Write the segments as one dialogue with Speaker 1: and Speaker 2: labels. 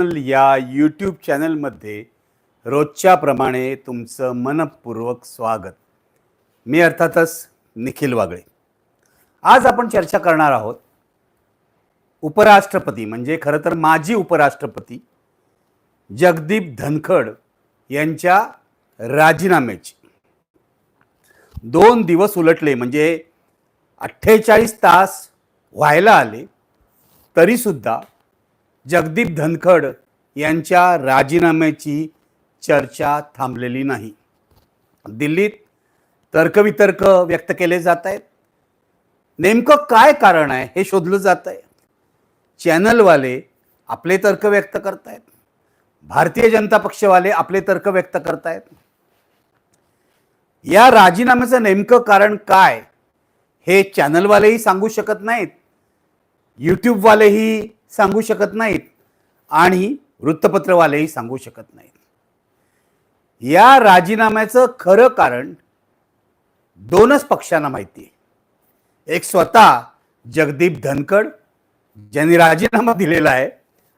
Speaker 1: या यूट्यूब चॅनलमध्ये रोजच्या प्रमाणे तुमचं मनपूर्वक स्वागत. मी अर्थातच निखिल वागळे. आज आपण चर्चा करणार आहोत उपराष्ट्रपती म्हणजे खरं तर माजी उपराष्ट्रपती जगदीप धनखड यांच्या राजीनाम्याची. दोन दिवस उलटले म्हणजे अठ्ठेचाळीस तास व्हायला आले तरीसुद्धा जगदीप धनखड यांच्या राजीनाम्याची चर्चा थांबलेली नाही. दिल्लीत तर्कवितर्क व्यक्त केले जात आहेत. नेमकं काय कारण आहे हे शोधलं जात आहे. चॅनलवाले आपले तर्क व्यक्त करतायत भारतीय जनता पक्षवाले आपले तर्क व्यक्त करतायत या राजीनाम्याचं नेमकं कारण काय हे चॅनलवालेही सांगू शकत नाहीत. यूट्यूबवालेही सांगू शकत नाहीत आणि वृत्तपत्रवालेही सांगू शकत नाहीत. या राजीनाम्याचं खरं कारण दोनच पक्षांना माहिती आहे. एक स्वतः जगदीप धनखड ज्यांनी राजीनामा दिलेला आहे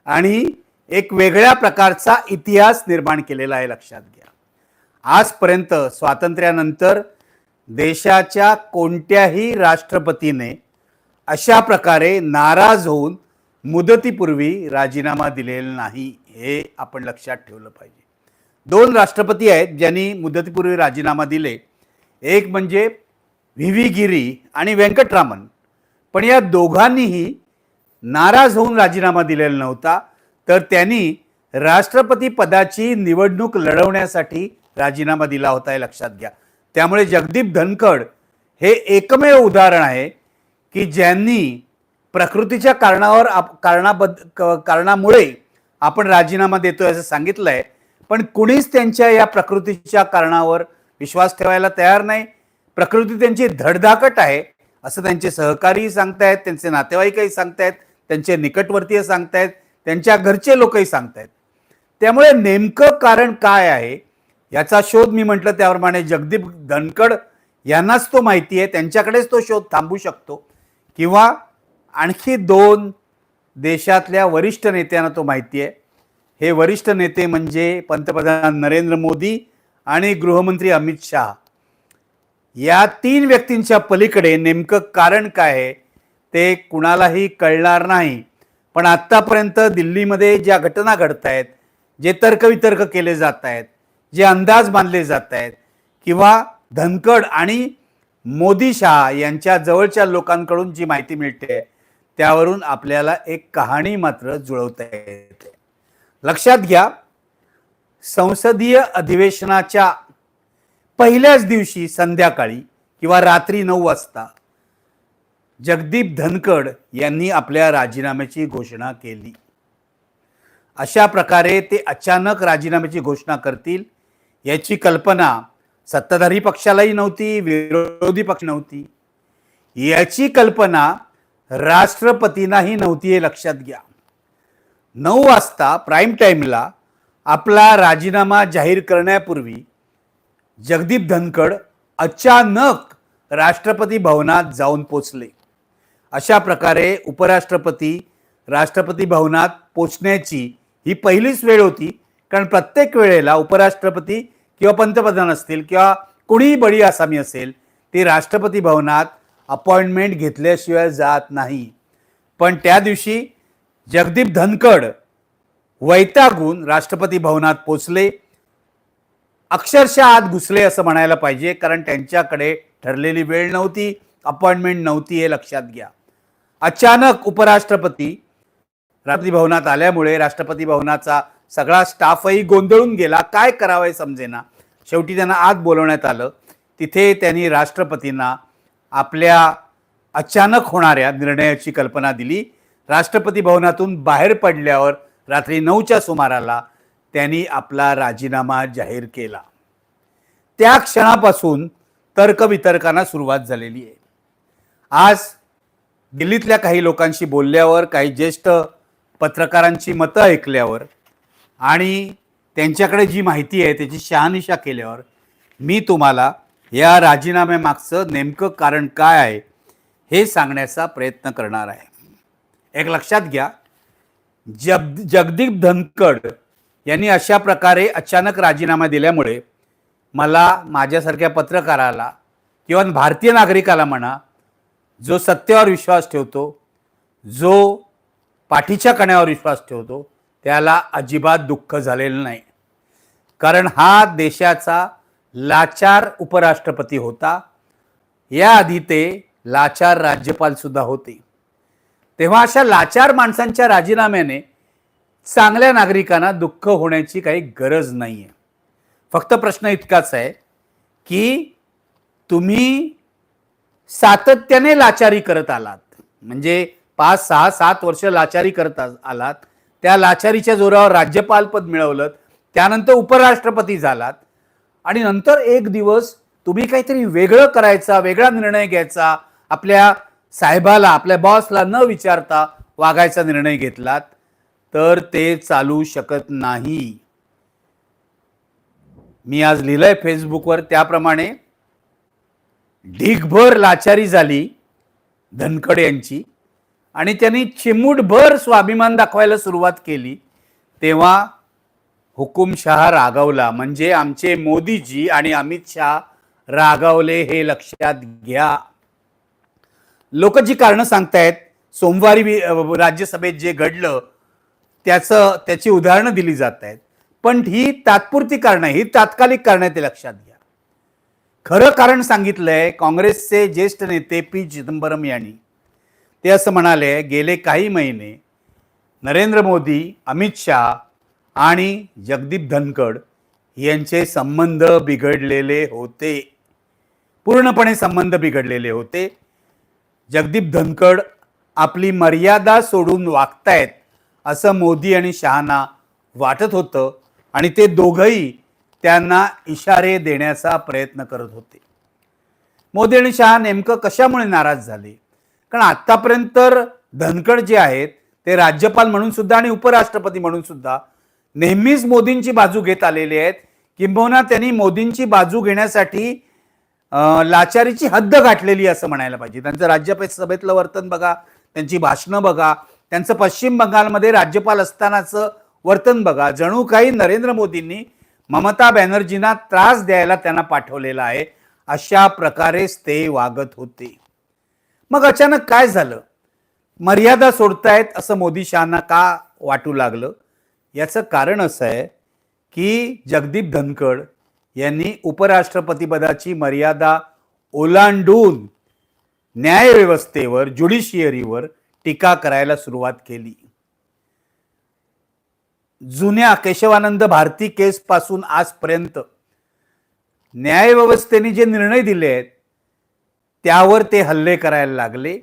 Speaker 1: आणि एक वेगळ्या प्रकारचा इतिहास निर्माण केलेला आहे लक्षात घ्या. आजपर्यंत स्वातंत्र्यानंतर देशाच्या कोणत्याही राष्ट्रपतीने अशा प्रकारे नाराज होऊन मुदतीपूर्वी राजीनामा दिलेला नाही हे आपण लक्षात ठेवलं पाहिजे. दोन राष्ट्रपती आहेत ज्यांनी मुदतीपूर्वी राजीनामा दिले. एक म्हणजे व्ही व्ही गिरी आणि व्यंकटरामन. पण या दोघांनीही नाराज होऊन राजीनामा दिलेला नव्हता. तर त्यांनी राष्ट्रपती पदाची निवडणूक लढवण्यासाठी राजीनामा दिला होता हे लक्षात घ्या. त्यामुळे जगदीप धनखड हे एकमेव उदाहरण आहे की ज्यांनी प्रकृतीच्या कारणावर आप कारणाबद्द क- कारणामुळे आपण राजीनामा देतोय असं सांगितलं आहे पण कुणीच त्यांच्या या प्रकृतीच्या कारणावर विश्वास ठेवायला तयार नाही. प्रकृती त्यांची धडधाकट आहे असं त्यांचे सहकारीही सांगतायत त्यांचे नातेवाईकही सांगतायत त्यांचे निकटवर्तीय सांगतायत त्यांच्या घरचे लोकही सांगतायत. त्यामुळे नेमकं कारण काय आहे याचा शोध मी म्हटलं त्याप्रमाणे जगदीप धनकड यांनाच तो माहिती आहे त्यांच्याकडेच तो शोध थांबू शकतो. किंवा आणखी दोन देशातल्या वरिष्ठ नेत्यांना तो माहिती आहे. हे वरिष्ठ नेते म्हणजे पंतप्रधान नरेंद्र मोदी आणि गृहमंत्री अमित शहा. या तीन व्यक्तींच्या पलीकडे नेमकं कारण काय आहे ते कुणालाही कळणार नाही. पण आत्तापर्यंत दिल्लीमध्ये ज्या घटना घडत आहेत जे तर्कवितर्क केले जात आहेत जे अंदाज बांधले जात आहेत किंवा धनकड आणि मोदी शहा यांच्या जवळच्या लोकांकडून जी माहिती मिळते त्यावरून आपल्याला एक कहाणी मात्र जुळवता येते. लक्षात घ्या संसदीय अधिवेशनाच्या पहिल्याच दिवशी संध्याकाळी किंवा रात्री नऊ वाजता जगदीप धनखड यांनी आपल्या राजीनाम्याची घोषणा केली. अशा प्रकारे ते अचानक राजीनाम्याची घोषणा करतील याची कल्पना सत्ताधारी पक्षालाही नव्हती विरोधी पक्ष नव्हती. याची कल्पना राष्ट्रपतींनाही नव्हती हे लक्षात घ्या. नऊ वाजता प्राईम टाईमला आपला राजीनामा जाहीर करण्यापूर्वी जगदीप धनखड अचानक राष्ट्रपती भवनात जाऊन पोचले. अशा प्रकारे उपराष्ट्रपती राष्ट्रपती भवनात पोचण्याची ही पहिलीच वेळ होती. कारण प्रत्येक वेळेला उपराष्ट्रपती किंवा पंतप्रधान असतील किंवा कोणीही बडी आसामी असेल ती राष्ट्रपती भवनात अपॉइंटमेंट घेतल्याशिवाय जात नाही. पण त्या दिवशी जगदीप धनखड वैतागून राष्ट्रपती भवनात पोचले. अक्षरशः आत घुसले असं म्हणायला पाहिजे कारण त्यांच्याकडे ठरलेली वेळ नव्हती अपॉइंटमेंट नव्हती हे लक्षात घ्या. अचानक उपराष्ट्रपती राष्ट्रपती भवनात आल्यामुळे राष्ट्रपती भवनाचा सगळा स्टाफही गोंधळून गेला. काय करावं समजेना. शेवटी त्यांना आत बोलवण्यात आलं. तिथे त्यांनी राष्ट्रपतींना आपल्या अचानक होणाऱ्या निर्णयाची कल्पना दिली. राष्ट्रपती भवनातून बाहेर पडल्यावर रात्री नऊच्या सुमाराला त्यांनी आपला राजीनामा जाहीर केला. त्या क्षणापासून तर्कवितर्कांना सुरुवात झालेली आहे. आज दिल्लीतल्या काही लोकांशी बोलल्यावर काही ज्येष्ठ पत्रकारांची मतं ऐकल्यावर आणि त्यांच्याकडे जी माहिती आहे त्याची शहानिशा केल्यावर मी तुम्हाला या राजीनाम्यामागचं नेमकं कारण काय आहे हे सांगण्याचा प्रयत्न करणार आहे. एक लक्षात घ्या जग जगदीप धनकड यांनी अशा प्रकारे अचानक राजीनामा दिल्यामुळे मला माझ्यासारख्या पत्रकाराला किंवा भारतीय नागरिकाला म्हणा जो सत्तेवर विश्वास ठेवतो जो पाठीच्या कण्यावर विश्वास ठेवतो त्याला अजिबात दुःख झालेलं नाही. कारण हा देशाचा लाचार उपराष्ट्रपती होता. याआधी ते लाचार राज्यपाल सुद्धा होते. तेव्हा अशा लाचार माणसांच्या राजीनाम्याने चांगल्या नागरिकांना दुःख होण्याची काही गरज नाही आहे फक्त प्रश्न इतकाच आहे की तुम्ही सातत्याने लाचारी करत आलात. म्हणजे पाच सहा सात वर्ष लाचारी करत आलात. त्या लाचारीच्या जोरावर राज्यपालपद मिळवलं. त्यानंतर उपराष्ट्रपती झालात. आणि नंतर एक दिवस तुम्ही काहीतरी वेगळं करायचा वेगळा निर्णय घ्यायचा आपल्या साहेबाला आपल्या बॉसला न विचारता वागायचा निर्णय घेतलात तर ते चालू शकत नाही. मी आज लिहिलंय फेसबुकवर त्याप्रमाणे ढीगभर लाचारी झाली धनखड यांची. आणि त्यांनी चिमूटभर स्वाभिमान दाखवायला सुरुवात केली. तेव्हा हुकुमशहा रागावला. म्हणजे आमचे मोदीजी आणि अमित शहा रागावले हे लक्षात घ्या. लोक जी कारणं सांगतायत सोमवारी राज्यसभेत जे घडलं त्याचं त्याची उदाहरणं दिली जात आहेत पण ही तात्पुरती कारणं ही तात्कालिक कारणं ते लक्षात घ्या. खरं कारण सांगितलंय काँग्रेसचे ज्येष्ठ नेते पी. चिदंबरम यांनी. ते असं म्हणाले गेले काही महिने नरेंद्र मोदी अमित शहा आणि जगदीप धनकड यांचे संबंध बिघडलेले होते. पूर्णपणे संबंध बिघडलेले होते. जगदीप धनकड आपली मर्यादा सोडून वागतायत असं मोदी आणि शहाना वाटत होतं आणि ते दोघंही त्यांना इशारे देण्याचा प्रयत्न करत होते. मोदी आणि शहा नेमकं कशामुळे नाराज झाले? कारण आत्तापर्यंत तर धनखड जे आहेत ते राज्यपाल म्हणून सुद्धा आणि उपराष्ट्रपती म्हणून सुद्धा नेहमीच मोदींची बाजू घेत आलेले आहेत. किंबहुना त्यांनी मोदींची बाजू घेण्यासाठी लाचारीची हद्द गाठलेली असं म्हणायला पाहिजे. त्यांचं राज्यसभेतलं वर्तन बघा त्यांची भाषणं बघा त्यांचं पश्चिम बंगालमध्ये राज्यपाल असतानाचं वर्तन बघा. जणू काही नरेंद्र मोदींनी ममता बॅनर्जींना त्रास द्यायला त्यांना पाठवलेला आहे. अशा प्रकारेच ते वागत होते. मग अचानक काय झालं? मर्यादा सोडतायत असं मोदी शहांना का वाटू लागलं? याचं कारण असं आहे की जगदीप धनखड यांनी उपराष्ट्रपतीपदाची मर्यादा ओलांडून न्यायव्यवस्थेवर ज्युडिशियरीवर टीका करायला सुरुवात केली. जुन्या केशवानंद भारती केस पासून आजपर्यंत न्यायव्यवस्थेने जे निर्णय दिले आहेत त्यावर ते हल्ले करायला लागले.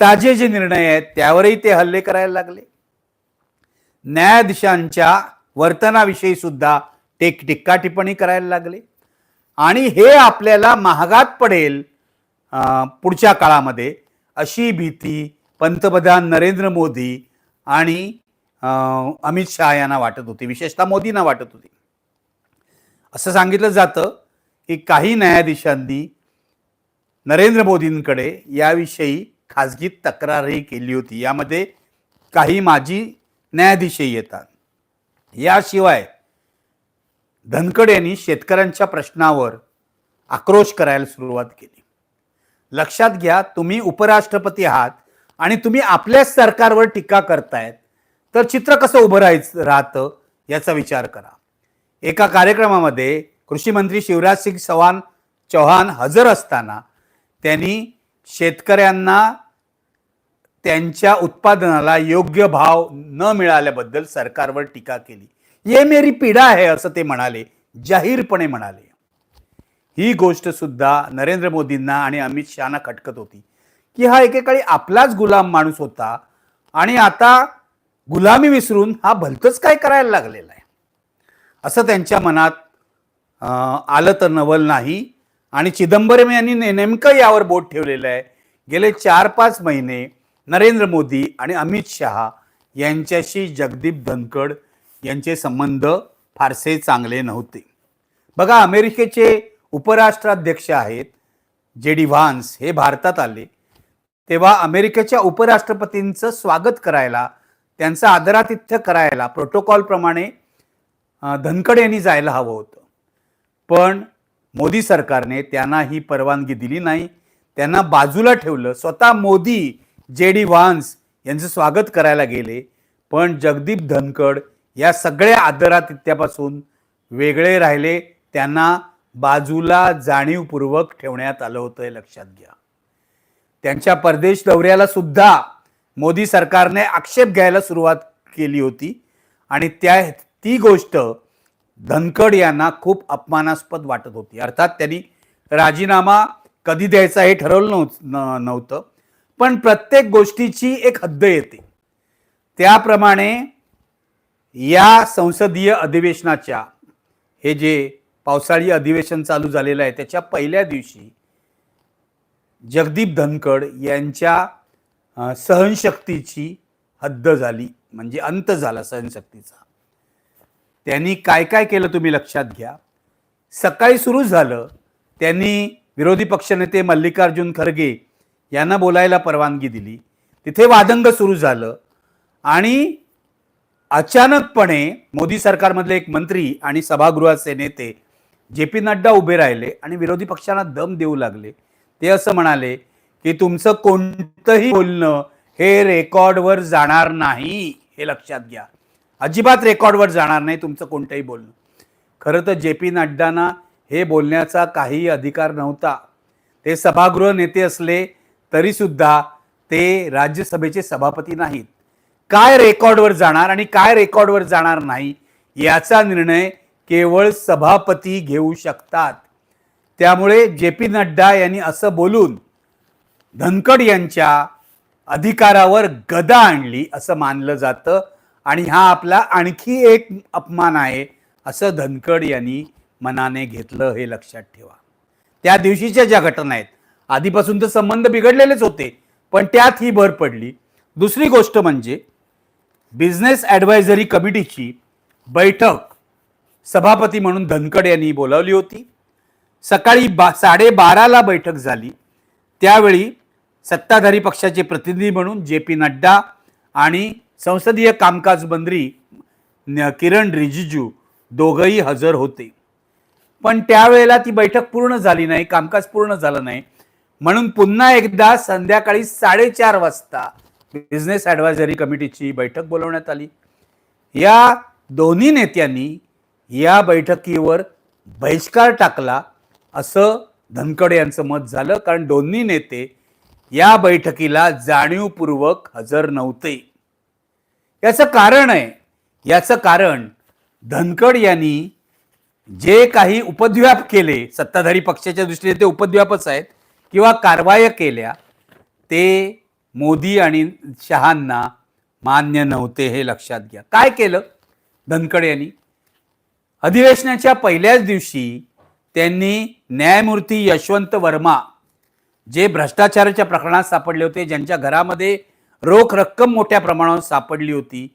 Speaker 1: ताजे जे निर्णय आहेत त्यावरही ते हल्ले करायला लागले. न्यायाधीशांच्या वर्तनाविषयी सुद्धा टेक टिक्का टिप्पणी करायला लागले. आणि हे आपल्याला महागात पडेल पुढच्या काळामध्ये अशी भीती पंतप्रधान नरेंद्र मोदी आणि अमित शहा यांना वाटत होती. विशेषतः मोदींना वाटत होती. असं सांगितलं जातं की काही न्यायाधीशांनी नरेंद्र मोदींकडे याविषयी खाजगी तक्रारही केली होती. यामध्ये काही माजी न्यायाधीशही येतात. याशिवाय धनकड यांनी शेतकऱ्यांच्या प्रश्नावर आक्रोश करायला सुरुवात केली. लक्षात घ्या तुम्ही उपराष्ट्रपती आहात आणि तुम्ही आपल्याच सरकारवर टीका करतायत तर चित्र कसं उभं राहायचं राहतं याचा विचार करा. एका कार्यक्रमामध्ये कृषी मंत्री शिवराज सिंग चव्हाण चौहान हजर असताना त्यांनी शेतकऱ्यांना त्यांच्या उत्पादनाला योग्य भाव न मिळाल्याबद्दल सरकारवर टीका केली. ये मेरी पीडा आहे असं ते म्हणाले. जाहीरपणे म्हणाले. ही गोष्ट सुद्धा नरेंद्र मोदींना आणि अमित शहाना खटकत होती. की हा एकेकाळी आपलाच गुलाम माणूस होता आणि आता गुलामी विसरून हा भलतंच काय करायला लागलेला आहे. असं त्यांच्या मनात आलं तर नवल नाही. आणि चिदंबरम यांनी नेमकं यावर बोट ठेवलेलं आहे. गेले चार पाच महिने नरेंद्र मोदी आणि अमित शहा यांच्याशी जगदीप धनखड यांचे संबंध फारसे चांगले नव्हते. बघा अमेरिकेचे उपराष्ट्राध्यक्ष आहेत जे डी व्हान्स हे भारतात आले. तेव्हा अमेरिकेच्या उपराष्ट्रपतींचं स्वागत करायला त्यांचं आदरातिथ्य करायला प्रोटोकॉलप्रमाणे अं, धनखड यांनी जायला हवं होतं. पण मोदी सरकारने त्यांना ही परवानगी दिली नाही. त्यांना बाजूला ठेवलं. स्वतः मोदी जे डी वान्स यांचं स्वागत करायला गेले पण जगदीप धनखड या सगळ्या आदरातिथ्यापासून वेगळे राहिले. त्यांना बाजूला जाणीवपूर्वक ठेवण्यात आलं होतं हे लक्षात घ्या. त्यांच्या परदेश दौऱ्याला सुद्धा मोदी सरकारने आक्षेप घ्यायला सुरुवात केली होती. आणि त्या ती गोष्ट धनखड यांना खूप अपमानास्पद वाटत होती. अर्थात त्यांनी राजीनामा कधी द्यायचा हे ठरवलं नव्हतं. पण प्रत्येक गोष्टीची एक हद्द येते. त्याप्रमाणे या संसदीय अधिवेशनाच्या हे जे पावसाळी अधिवेशन चालू झालेलं आहे त्याच्या पहिल्या दिवशी जगदीप धनखड यांच्या सहनशक्तीची हद्द झाली म्हणजे अंत झाला सहनशक्तीचा. त्यांनी काय काय केलं तुम्ही लक्षात घ्या. सकाळी सुरू झालं त्यांनी विरोधी पक्षनेते मल्लिकार्जुन खरगे यांना बोलायला परवानगी दिली. तिथे वादंग सुरू झालं. आणि अचानकपणे मोदी सरकारमधले एक मंत्री आणि सभागृहाचे नेते जे पी नड्डा उभे राहिले आणि विरोधी पक्षांना दम देऊ लागले. ते असं म्हणाले की तुमचं कोणतंही बोलणं हे रेकॉर्डवर जाणार नाही. हे लक्षात घ्या. अजिबात रेकॉर्डवर जाणार नाही तुमचं कोणतंही बोलणं. खरं तर जे पी नड्डांना हे बोलण्याचा काही अधिकार नव्हता. ते सभागृह नेते असले तरीसुद्धा ते राज्यसभेचे सभापती नाहीत. काय रेकॉर्डवर जाणार आणि काय रेकॉर्डवर जाणार नाही याचा निर्णय केवळ सभापती घेऊ शकतात. त्यामुळे जे पी नड्डा यांनी असं बोलून धनखड यांच्या अधिकारावर गदा आणली असं मानलं जातं आणि हा आपला आणखी एक अपमान आहे असं धनखड यांनी मनाने घेतलं हे लक्षात ठेवा. त्या दिवशीच्या ज्या घटना आहेत आधीपासून तर संबंध बिघडलेलेच होते पण त्यात ही भर पडली. दुसरी गोष्ट म्हणजे बिझनेस ॲडवायझरी कमिटीची बैठक सभापती म्हणून धनकड यांनी बोलावली होती. सकाळी बा साडेबाराला बैठक झाली. त्यावेळी सत्ताधारी पक्षाचे प्रतिनिधी म्हणून जे पी नड्डा आणि संसदीय कामकाज मंत्री किरण रिजिजू दोघंही हजर होते. पण त्यावेळेला ती बैठक पूर्ण झाली नाही कामकाज पूर्ण झालं नाही. म्हणून पुन्हा एकदा संध्याकाळी साडेचार वाजता बिझनेस ॲडवायझरी कमिटीची बैठक बोलवण्यात आली. या दोन्ही नेत्यांनी या बैठकीवर बहिष्कार टाकला असं धनकड यांचं मत झालं. कारण दोन्ही नेते या बैठकीला जाणीवपूर्वक हजर नव्हते. याचं कारण आहे याचं कारण धनकड यांनी जे काही उपद्व्याप केले सत्ताधारी पक्षाच्या दृष्टीने ते उपद्व्यापच आहेत. किंवा कारवाया केल्या ते मोदी आणि शहांना मान्य नव्हते हे लक्षात घ्या. काय केलं? धनखड यांनी. अधिवेशनाच्या पहिल्याच दिवशी त्यांनी न्यायमूर्ती यशवंत वर्मा जे भ्रष्टाचाराच्या प्रकरणात सापडले होते ज्यांच्या घरामध्ये रोख रक्कम मोठ्या प्रमाणावर सापडली होती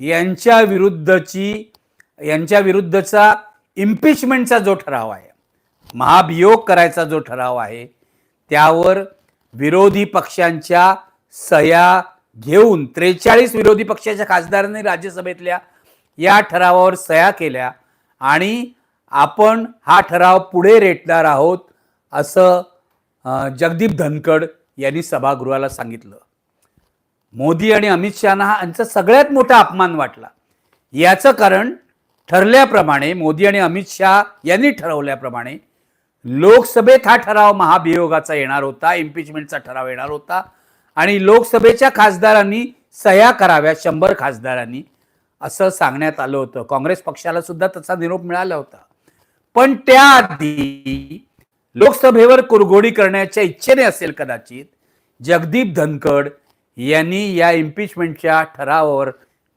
Speaker 1: यांच्या विरुद्धची यांच्या विरुद्धचा इम्पिचमेंटचा जो ठराव आहे महाभियोग करायचा जो ठराव आहे त्यावर विरोधी पक्षांच्या सह्या घेऊन त्रेचाळीस विरोधी पक्षाच्या खासदारांनी राज्यसभेतल्या या ठरावावर सह्या केल्या आणि आपण हा ठराव पुढे रेटणार आहोत असं जगदीप धनखड यांनी सभागृहाला सांगितलं. मोदी आणि अमित शहाना हा यांचा सगळ्यात मोठा अपमान वाटला. याचं कारण ठरल्याप्रमाणे मोदी आणि अमित शहा यांनी ठरवल्याप्रमाणे लोकसभेत हा ठराव महाभियोगाचा येणार होता इम्पिचमेंटचा ठराव येणार होता आणि लोकसभेच्या खासदारांनी सह्या कराव्या शंभर खासदारांनी असं सांगण्यात आलं होतं. काँग्रेस पक्षाला सुद्धा तसा निरोप मिळाला होता. पण त्याआधी लोकसभेवर कुरघोडी करण्याच्या इच्छेने असेल कदाचित जगदीप धनखड यांनी या इम्पिचमेंटच्या ठरावावर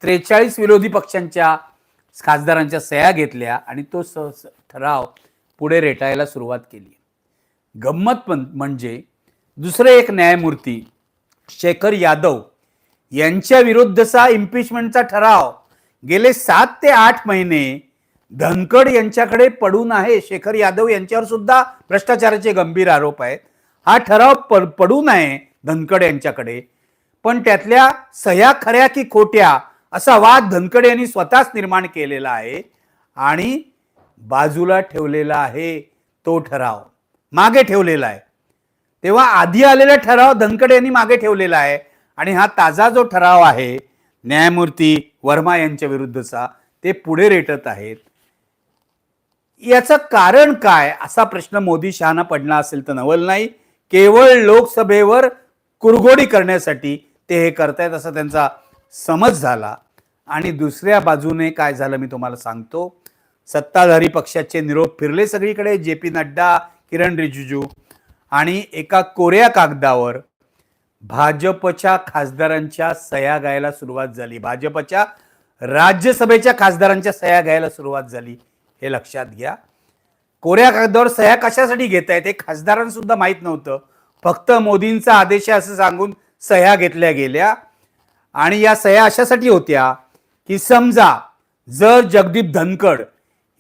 Speaker 1: त्रेचाळीस विरोधी पक्षांच्या खासदारांच्या सह्या घेतल्या आणि तो स ठराव पुढे रेटायला सुरुवात केली. गंमत पण म्हणजे दुसरे एक न्यायमूर्ती शेखर यादव यांच्या विरुद्धचा इम्पिचमेंटचा ठराव गेले सात ते आठ महिने धनकड यांच्याकडे पडून आहे. शेखर यादव यांच्यावर सुद्धा भ्रष्टाचाराचे गंभीर आरोप आहेत. हा ठराव पडून आहे धनकड यांच्याकडे. पण त्यातल्या सह्या खऱ्या की खोट्या असा वाद धनकड यांनी स्वतःच निर्माण केलेला आहे. आणि बाजूला ठेवलेला आहे तो ठराव. मागे ठेवलेला आहे. तेव्हा आधी आलेला ठराव धनकड यांनी मागे ठेवलेला आहे आणि हा ताजा जो ठराव आहे न्यायमूर्ती वर्मा यांच्या विरुद्धचा ते पुढे रेटत आहेत. याचं कारण काय? असा प्रश्न मोदी शहाना पडला असेल तर नवल नाही. केवळ लोकसभेवर कुरघोडी करण्यासाठी ते हे करतायत असा त्यांचा समज झाला. आणि दुसऱ्या बाजूने काय झालं मी तुम्हाला सांगतो. सत्ताधारी पक्षाचे निरोप फिरले सगळीकडे जे पी नड्डा किरण रिजिजू आणि एका कोऱ्या कागदावर भाजपच्या खासदारांच्या सह्या घ्यायला सुरुवात झाली. भाजपच्या राज्यसभेच्या खासदारांच्या सह्या घ्यायला सुरुवात झाली. हे लक्षात घ्या. कोऱ्या कागदावर सह्या कशासाठी घेत आहेत हे खासदारांसुद्धा माहीत नव्हतं. फक्त मोदींचा आदेश आहे असं सांगून सह्या घेतल्या गेल्या. आणि या सह्या अशासाठी होत्या की समजा जर जगदीप धनखड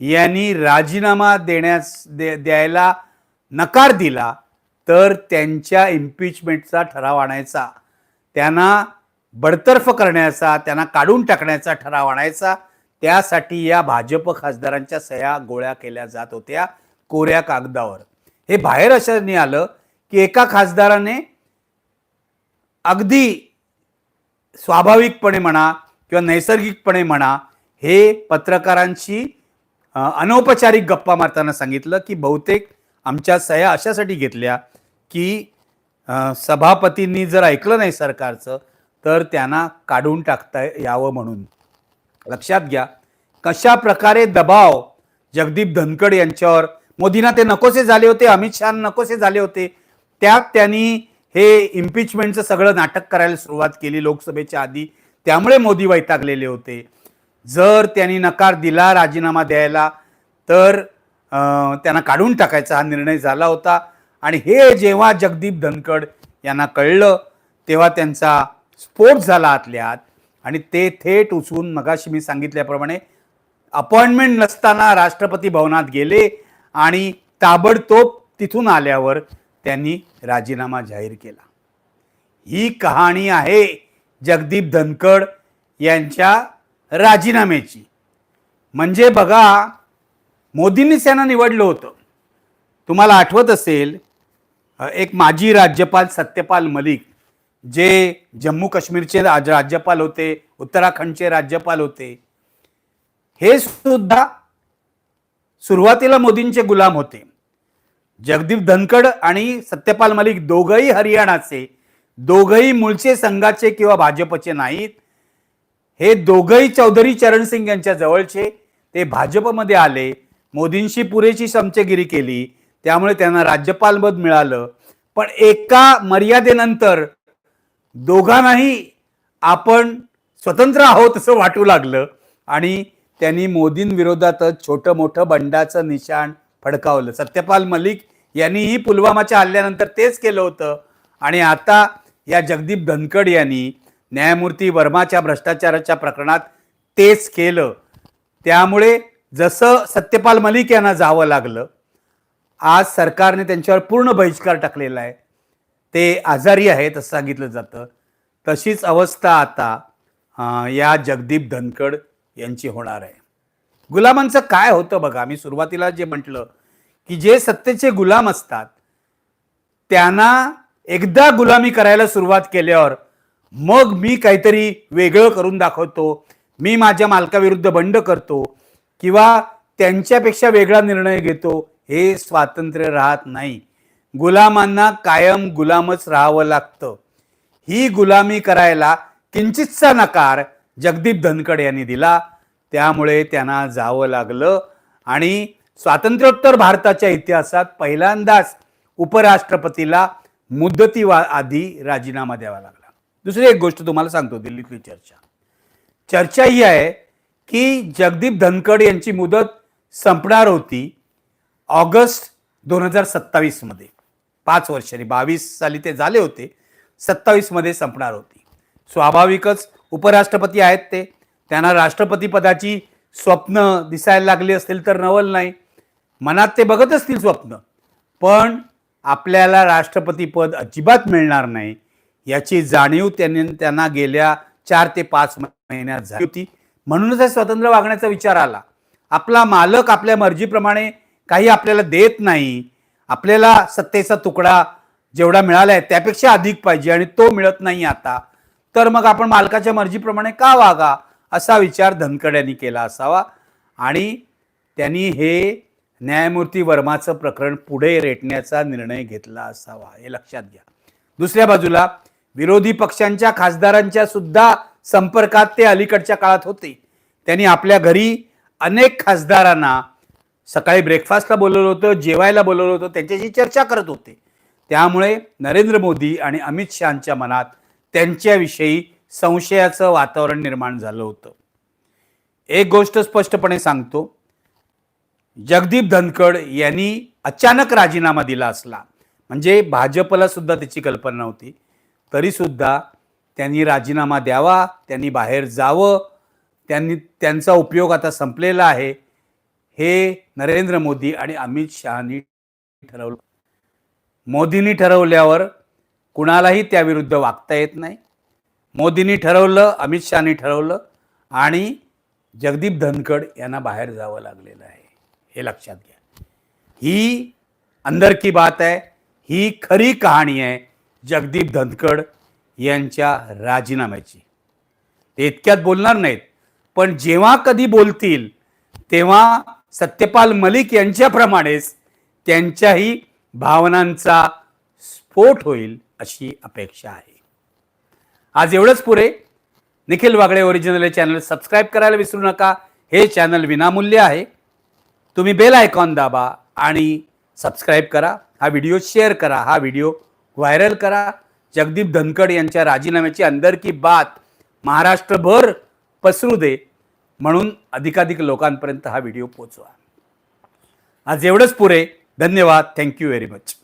Speaker 1: यांनी राजीनामा देण्यास दे द्यायला नकार दिला तर त्यांच्या इम्पिचमेंटचा ठराव आणायचा. त्यांना बडतर्फ करण्याचा त्यांना काढून टाकण्याचा ठराव आणायचा. त्यासाठी या भाजप खासदारांच्या सह्या गोळ्या केल्या जात होत्या कोऱ्या कागदावर. हे बाहेर अशाने आलं की एका खासदाराने अगदी स्वाभाविकपणे म्हणा किंवा नैसर्गिकपणे म्हणा हे पत्रकारांशी अनौपचारिक गप्पा मारताना सांगितलं की बहुतेक आमच्या सह्या अशासाठी घेतल्या की सभापतींनी जर ऐकलं नाही सरकारचं तर त्यांना काढून टाकता यावं म्हणून. लक्षात घ्या कशा प्रकारे दबाव जगदीप धनखड यांच्यावर मोदींना ते नकोसे झाले होते अमित शहा नकोसे झाले होते त्यात त्यांनी हे इम्पिचमेंटचं सगळं नाटक करायला सुरुवात केली लोकसभेच्या आधी त्यामुळे मोदी वैतागलेले होते. जर त्यांनी नकार दिला राजीनामा द्यायला तर त्यांना काढून टाकायचा हा निर्णय झाला होता. आणि हे जेव्हा जगदीप धनखड यांना कळलं तेव्हा त्यांचा स्फोट झाला आतल्या आत आणि ते थेट उचवून मगाशी मी सांगितल्याप्रमाणे अपॉइंटमेंट नसताना राष्ट्रपती भवनात गेले आणि ताबडतोब तिथून आल्यावर त्यांनी राजीनामा जाहीर केला. ही कहाणी आहे जगदीप धनखड यांच्या राजीनाम्याची. म्हणजे बघा मोदींनीच यांना निवडलं होतं. तुम्हाला आठवत असेल एक माजी राज्यपाल सत्यपाल मलिक जे जम्मू काश्मीरचे राज- राज्यपाल होते उत्तराखंडचे राज्यपाल होते हे सुद्धा सुरुवातीला मोदींचे गुलाम होते. जगदीप धनखड आणि सत्यपाल मलिक दोघंही हरियाणाचे दोघंही मूळचे संघाचे किंवा भाजपचे नाहीत. हे दोघंही चौधरी चरण सिंग यांच्या जवळचे. ते भाजपमध्ये आले. मोदींशी पुरेशी चमचेगिरी केली. त्यामुळे त्यांना राज्यपाल पद मिळालं. पण एका मर्यादेनंतर दोघांनाही आपण स्वतंत्र आहोत असं वाटू लागलं. आणि त्यांनी मोदींविरोधातच छोटं मोठं बंडाचं निशाण फडकावलं. सत्यपाल मलिक यांनीही पुलवामाच्या हल्ल्यानंतर तेच केलं होतं. आणि आता या जगदीप धनखड यांनी न्यायमूर्ती वर्माच्या भ्रष्टाचाराच्या प्रकरणात तेच केलं. त्यामुळे जसं सत्यपाल मलिक यांना जावं लागलं आज सरकारने त्यांच्यावर पूर्ण बहिष्कार टाकलेला आहे. ते आजारी आहेत असं सांगितलं जातं. तशीच अवस्था आता या जगदीप धनखड यांची होणार आहे. गुलामांचं काय होतं बघा मी सुरुवातीला जे म्हटलं की जे सत्तेचे गुलाम असतात त्यांना एकदा गुलामी करायला सुरुवात केल्यावर मग मी काहीतरी वेगळं करून दाखवतो. मी माझ्या मालकाविरुद्ध बंड करतो किंवा त्यांच्यापेक्षा वेगळा निर्णय घेतो हे स्वातंत्र्य राहत नाही. गुलामांना कायम गुलामच राहावं लागतं. ही गुलामी करायला किंचितचा नकार जगदीप धनखड यांनी दिला. त्यामुळे त्यांना जावं लागलं आणि स्वातंत्र्योत्तर भारताच्या इतिहासात पहिल्यांदाच उपराष्ट्रपतीला मुदतीवा आधी राजीनामा द्यावा लागला. दुसरी एक गोष्ट तुम्हाला सांगतो दिल्लीतली चर्चा. चर्चा ही आहे की जगदीप धनखड यांची मुदत संपणार होती ऑगस्ट दोन हजार सत्तावीसमध्ये पाच वर्षांनी बावीस साली ते झाले होते सत्तावीसमध्ये संपणार होती. स्वाभाविकच उपराष्ट्रपती आहेत ते. त्यांना राष्ट्रपती पदाची स्वप्न दिसायला लागली असतील तर नवल नाही. मनात ते बघत असतील स्वप्न. पण आपल्याला राष्ट्रपती पद अजिबात मिळणार नाही. याची जाणीव त्यांनी त्यांना गेल्या चार ते पाच महिन्यात झाली होती. म्हणूनच हे स्वतंत्र वागण्याचा विचार आला. आपला मालक आपल्या मर्जीप्रमाणे काही आपल्याला देत नाही. आपल्याला सत्तेचा तुकडा जेवढा मिळाला आहे त्यापेक्षा अधिक पाहिजे आणि तो मिळत नाही आता. तर मग आपण मालकाच्या मर्जीप्रमाणे का वागा असा विचार धनकड यांनी केला असावा. आणि त्यांनी हे न्यायमूर्ती वर्माचं प्रकरण पुढे रेटण्याचा निर्णय घेतला असावा हे लक्षात घ्या. दुसऱ्या बाजूला विरोधी पक्षांच्या खासदारांच्या सुद्धा संपर्कात ते अलीकडच्या काळात होते. त्यांनी आपल्या घरी अनेक खासदारांना सकाळी ब्रेकफास्टला बोलवलं होतं जेवायला बोलवलं होतं त्यांच्याशी चर्चा करत होते. त्यामुळे नरेंद्र मोदी आणि अमित शहाच्या मनात त्यांच्याविषयी संशयाचं वातावरण निर्माण झालं होतं. एक गोष्ट स्पष्टपणे सांगतो. जगदीप धनखड यांनी अचानक राजीनामा दिला असला म्हणजे भाजपला सुद्धा त्याची कल्पना नव्हती. तरीसुद्धा त्यांनी राजीनामा द्यावा त्यांनी बाहेर जावं त्यांनी त्यांचा उपयोग आता संपलेला आहे. हे नरेंद्र मोदी आणि अमित शहानी ठरवलं. मोदींनी ठरवल्यावर कुणालाही त्याविरुद्ध वागता येत नाही. मोदींनी ठरवलं अमित शहानी ठरवलं आणि जगदीप धनखड यांना बाहेर जावं लागलेलं आहे. हे लक्षात घ्या. ही अंदर की बात आहे. ही खरी कहाणी आहे. जगदीप धनखड यांच्या राजीनाम्याची. ते इतक्यात बोलणार नाहीत. पण जेव्हा कधी बोलतील तेव्हा सत्यपाल मलिक यांच्याप्रमाणेच त्यांच्याही भावनांचा स्फोट होईल अशी अपेक्षा आहे. आज एवढंच पुरे. निखिल वागळे ओरिजिनल हे चॅनल सबस्क्राईब करायला विसरू नका. हे चॅनल विनामूल्य आहे. तुम्ही बेल आयकॉन दाबा आणि सबस्क्राईब करा. हा व्हिडिओ शेअर करा. हा व्हिडिओ व्हायरल करा. जगदीप धनखड यांच्या राजीनाम्याची अंदर की बात महाराष्ट्रभर पसरू दे म्हणून अधिकाधिक लोकांपर्यंत हा व्हिडिओ पोचवा आज एवढंच पुरे धन्यवाद. Thank you very much